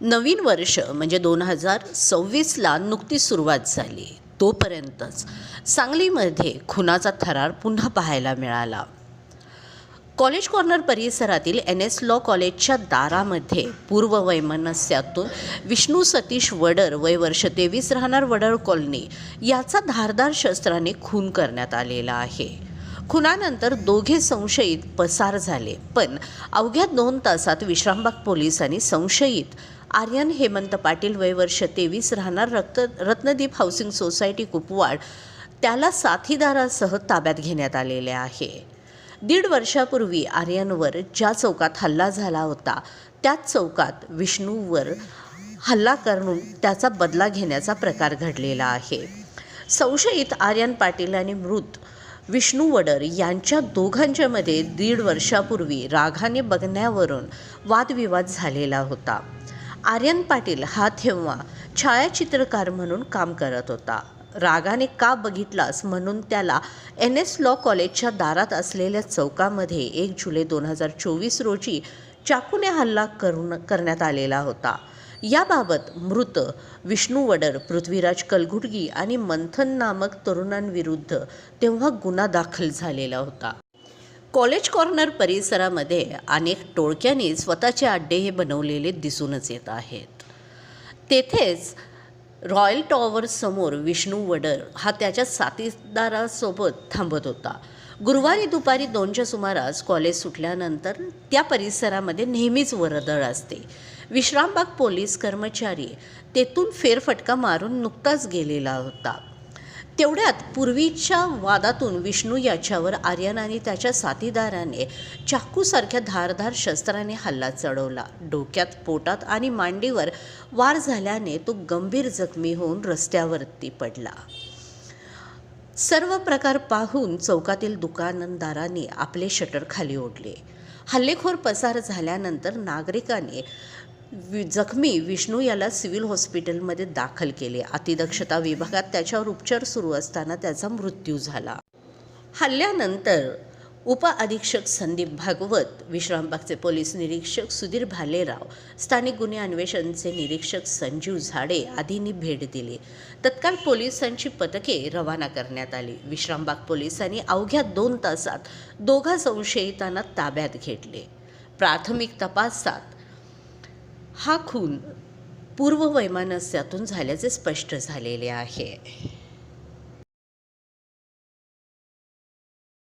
नवीन वर्ष म्हणजे दोन हजार सव्वीसला नुकतीच सुरुवात झाली. तोपर्यंतच सांगलीमध्ये खुनाचा थरार पुन्हा पाहायला मिळाला. कॉलेज कॉर्नर परिसरातील एन एस लॉ कॉलेजच्या दारामध्ये पूर्व वैमनस्यातून विष्णू सतीश वडर वय वर्ष तेवीस राहणार वडर कॉलनी याचा धारदार शस्त्राने खून करण्यात आलेला आहे. खुनानंतर दोघे संशयित पसार झाले. पण अवघ्या दोन तासात विश्रामबाग पोलिसांनी संशयित आर्यन हेमंत पाटील वय वर्ष तेवीस राहणार रक्त रत्नदीप हाऊसिंग सोसायटी कुपवाड त्याला साथीदारासह ताब्यात घेण्यात आलेले आहे. दीड वर्षापूर्वी आर्यनवर ज्या चौकात हल्ला झाला होता त्याच चौकात विष्णूवर हल्ला करून त्याचा बदला घेण्याचा प्रकार घडलेला आहे. संशयित आर्यन पाटील आणि मृत विष्णू वडर यांच्या दोघांच्यामध्ये दीड वर्षापूर्वी रागाने बघण्यावरून वादविवाद झालेला होता. आर्यन पाटील हा तेव्हा छायाचित्रकार म्हणून काम करत होता. रागाने का बघितलास म्हणून त्याला एन एस लॉ कॉलेजच्या दारात असलेल्या चौकामध्ये एक जुलै दोन हजार चोवीस रोजी चाकूने हल्ला करून करण्यात आलेला होता. याबाबत मृत विष्णू वडर पृथ्वीराज कलघुटगी आणि मंथन नामक तरुणांविरुद्ध तेव्हा गुन्हा दाखल झालेला होता. कॉलेज कॉर्नर परिसरामध्ये अनेक टोळक्यांनी स्वतःचे अड्डे हे बनवलेले दिसूनच येत आहेत. तेथेच रॉयल टॉवर समोर विष्णू वडर हा त्याच्या साथीदारासोबत थांबत होता. गुरुवारी दुपारी दोनच्या सुमारास कॉलेज सुटल्यानंतर त्या परिसरामध्ये नेहमीच वर्दळ असते. विश्रामबाग पोलीस कर्मचारी तेथून फेरफटका मारून नुकताच गेलेला होता. तेवढ्यात पूर्वीच्या वादातून विष्णू याच्यावर आर्यन आणि त्याच्या साथीदाराने चाकूसारख्या धारधार शस्त्राने हल्ला चढवला. डोक्यात पोटात आणि मांडीवर वार झाल्याने तो गंभीर जखमी होऊन रस्त्यावरती पडला. सर्व प्रकार पाहून चौकातील दुकानदारांनी आपले शटर खाली ओढले. हल्लेखोर पसार झाल्यानंतर नागरिकांनी जखमी विष्णू याला सिव्हिल हॉस्पिटलमध्ये दाखल केले. अतिदक्षता विभागात त्याच्यावर उपचार सुरू असताना त्याचा मृत्यू झाला. हल्ल्यानंतर उपअधीक्षक संदीप भागवत विश्रामबागचे पोलीस निरीक्षक सुधीर भालेराव स्थानिक गुन्हे अन्वेषणचे निरीक्षक संजीव झाडे आदींनी भेट दिली. तत्काळ पोलिसांची पथके रवाना करण्यात आली. विश्रामबाग पोलिसांनी अवघ्या दोन तासात दोघा संशयितांना ताब्यात घेतले. प्राथमिक तपासात हा खून पूर्ववैमानस्यातून झाल्याचे स्पष्ट झालेले आहे.